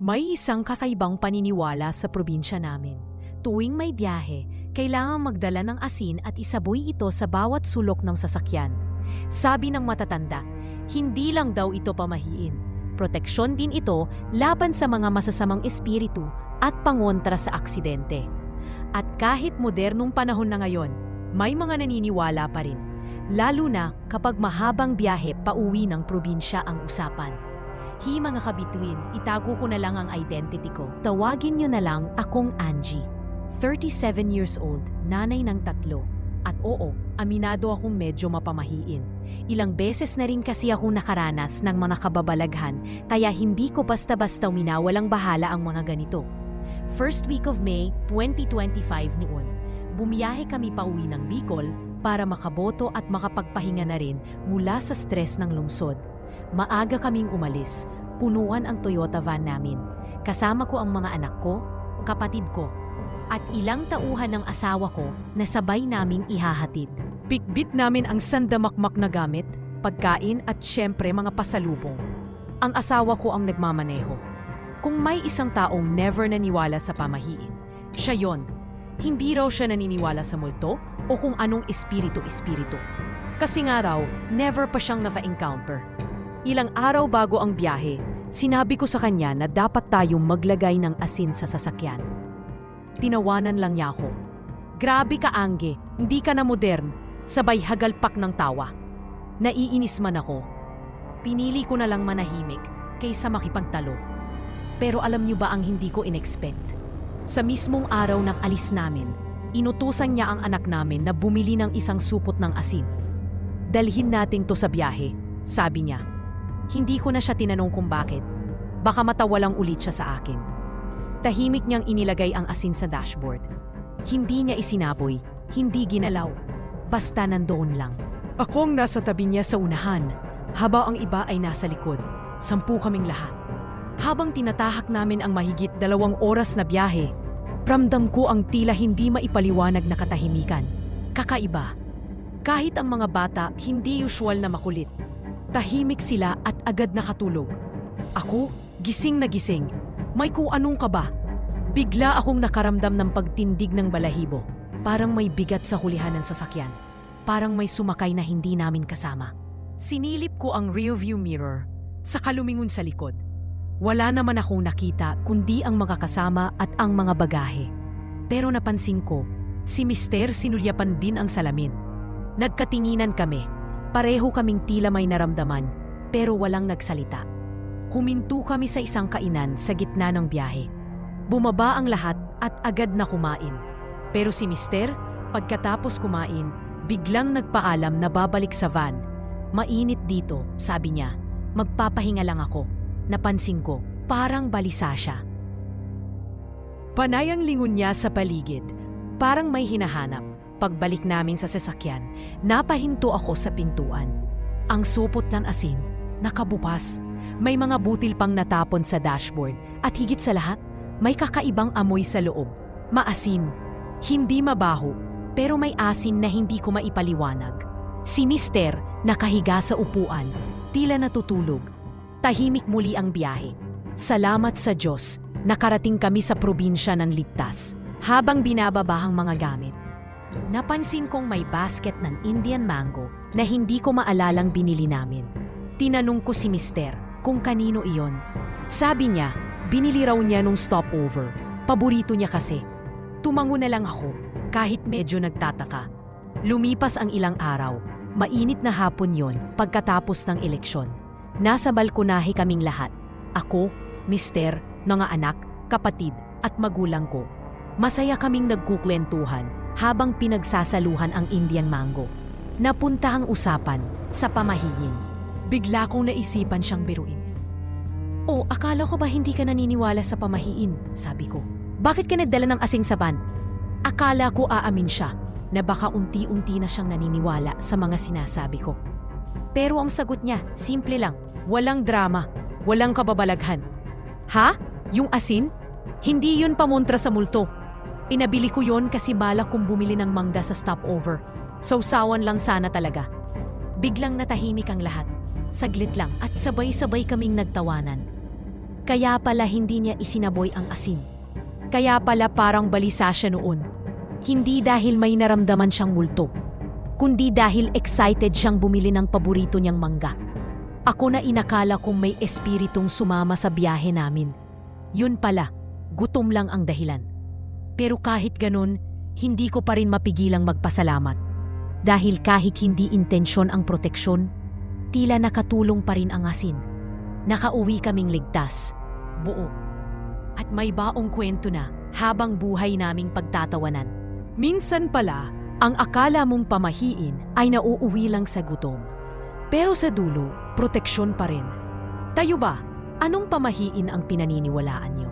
May isang kakaibang paniniwala sa probinsya namin. Tuwing may biyahe, kailangan magdala ng asin at isaboy ito sa bawat sulok ng sasakyan. Sabi ng matatanda, hindi lang daw ito pamahiin. Proteksyon din ito laban sa mga masasamang espiritu at pangontra sa aksidente. At kahit modernong panahon na ngayon, may mga naniniwala pa rin. Lalo na kapag mahabang biyahe pauwi ng probinsya ang usapan. Hi mga kabituin, itago ko na lang ang identity ko. Tawagin nyo na lang akong Angie. 37 years old, nanay ng tatlo. At oo, aminado akong medyo mapamahiin. Ilang beses na rin kasi ako nakaranas ng mga kababalaghan, kaya hindi ko basta-basta minawalang bahala ang mga ganito. First week of May 2025 noon, bumiyahe kami pauwi ng Bicol para makaboto at makapagpahinga na rin mula sa stress ng lungsod. Maaga kaming umalis, punuan ang Toyota van namin. Kasama ko ang mga anak ko, kapatid ko, at ilang tauhan ng asawa ko na sabay naming ihahatid. Pikbit namin ang sandamakmak na gamit, pagkain at syempre mga pasalubong. Ang asawa ko ang nagmamaneho. Kung may isang taong never naniwala sa pamahiin, siya yon. Hindi raw siya naniniwala sa multo o kung anong espiritu-espiritu. Kasi nga raw, never pa siyang nafa-encounter. Ilang araw bago ang biyahe, sinabi ko sa kanya na dapat tayong maglagay ng asin sa sasakyan. Tinawanan lang niya ako. Grabe ka, Angge. Hindi ka na modern. Sabay hagalpak ng tawa. Naiinis man ako. Pinili ko na lang manahimik kaysa makipagtalo. Pero alam niyo ba ang hindi ko inexpect? Sa mismong araw ng alis namin, inutusan niya ang anak namin na bumili ng isang supot ng asin. Dalhin natin to sa biyahe, sabi niya. Hindi ko na siya tinanong kung bakit. Baka matawalang ulit siya sa akin. Tahimik niyang inilagay ang asin sa dashboard. Hindi niya isinaboy, hindi ginalaw. Basta nandoon lang. Ako ang nasa tabi niya sa unahan, habang ang iba ay nasa likod. Sampu kaming lahat. Habang tinatahak namin ang mahigit dalawang oras na biyahe, ramdam ko ang tila hindi maipaliwanag na katahimikan. Kakaiba. Kahit ang mga bata hindi usual na makulit. Tahimik sila at agad nakatulog. Ako, gising na gising. May kung anong kaba. Bigla akong nakaramdam ng pagtindig ng balahibo. Parang may bigat sa hulihan ng sasakyan. Parang may sumakay na hindi namin kasama. Sinilip ko ang rearview mirror sa kalumingon sa likod. Wala naman akong nakita kundi ang mga kasama at ang mga bagahe. Pero napansin ko, si Mister sinulyapan din ang salamin. Nagkatinginan kami. Pareho kaming tila may naramdaman, pero walang nagsalita. Huminto kami sa isang kainan sa gitna ng biyahe. Bumaba ang lahat at agad na kumain. Pero si Mister, pagkatapos kumain, biglang nagpaalam na babalik sa van. Mainit dito, sabi niya. Magpapahinga lang ako. Napansin ko, parang balisa siya. Panay ang lingon niya sa paligid. Parang may hinahanap. Pagbalik namin sa sasakyan, napahinto ako sa pintuan. Ang supot ng asin, nakabukas. May mga butil pang natapon sa dashboard. At higit sa lahat, may kakaibang amoy sa loob. Maasim. Hindi mabaho, pero may asim na hindi ko maipaliwanag. Si Mister, nakahiga sa upuan, tila natutulog. Tahimik muli ang biyahe. Salamat sa Diyos, nakarating kami sa probinsya ng ligtas. Habang binababahang mga gamit, napansin kong may basket ng Indian mango na hindi ko maalalang binili namin. Tinanong ko si Mister kung kanino iyon. Sabi niya, binili raw niya nung stopover. Paborito niya kasi. Tumango na lang ako, kahit medyo nagtataka. Lumipas ang ilang araw, mainit na hapon yon pagkatapos ng eleksyon. Nasa balkonahe kaming lahat. Ako, mister, mga anak, kapatid, at magulang ko. Masaya kaming nagkukwentuhan habang pinagsasaluhan ang Indian mango. Napunta ang usapan sa pamahiin. Bigla kong naisipan siyang biruin. Oh, akala ko ba hindi ka naniniwala sa pamahiin? Sabi ko. Bakit ka nagdala ng asing sa van? Akala ko aamin siya na baka unti-unti na siyang naniniwala sa mga sinasabi ko. Pero ang sagot niya, simple lang. Walang drama, walang kababalaghan. Ha? Yung asin? Hindi yun pamontra sa multo. Pinabili ko yon kasi balak kong bumili ng mangga sa stopover. Sausawan lang sana talaga. Biglang natahimik ang lahat. Saglit lang at sabay-sabay kaming nagtawanan. Kaya pala hindi niya isinaboy ang asin. Kaya pala parang balisa siya noon. Hindi dahil may naramdaman siyang multo, kundi dahil excited siyang bumili ng paborito niyang mangga. Ako na inakala kong may espiritong sumama sa biyahe namin. Yun pala, gutom lang ang dahilan. Pero kahit ganun, hindi ko pa rin mapigilang magpasalamat. Dahil kahit hindi intensyon ang proteksyon, tila nakatulong pa rin ang asin. Nakauwi kaming ligtas, buo. At may baong kwento na habang buhay naming pagtatawanan. Minsan pala, ang akala mong pamahiin ay nauuwi lang sa gutom. Pero sa dulo, proteksyon pa rin. Tayo ba, anong pamahiin ang pinaniniwalaan niyo?